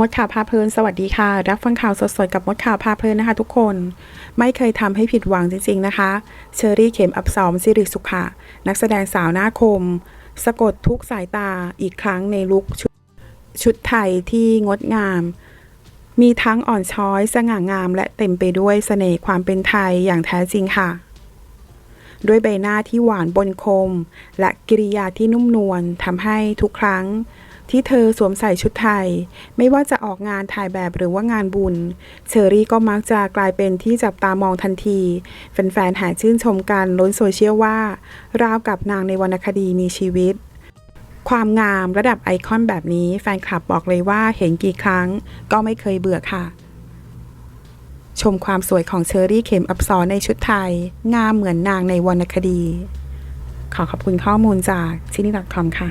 มดข่าวพาเพลินสวัสดีค่ะ รับฟังข่าวสดๆกับมดข่าวพาเพลินนะคะ ทุกคน ไม่เคยทำให้ผิดหวังจริง ๆนะคะ เชอรี่เข็มอับสอมสิริสุขะนักแสดงสาวหน้าคม สะกดทุกสายตาอีกครั้งในลุคชชุดไทยที่งดงาม มีทั้งอ่อนช้อย สง่างาม และเต็มไปด้วยเสน่ห์ความเป็นไทยอย่างแท้จริงค่ะ ด้วยใบหน้าที่หวานบนคม และกิริยาที่นุ่มนวลทำให้ทุกครั้ง ที่เธอสวมใส่ชุดไทย ไม่ว่าจะออกงานถ่ายแบบหรือว่างานบุญ เชอรี่ก็มักจะกลายเป็นที่จับตามองทันทีแฟนๆแห่ชื่นชมกันล้นโซเชียลว่า ราวกับนางในวรรณคดีมีชีวิต ความงามระดับไอคอนแบบนี้แฟนคลับบอกเลยว่าเห็นกี่ครั้งก็ไม่เคยเบื่อค่ะ ชมความสวยของเชอรี่เข็มอับซอนในชุดไทย งามเหมือนนางในวรรณคดี ขอขอบคุณข้อมูลจากชินี่ .com ค่ะ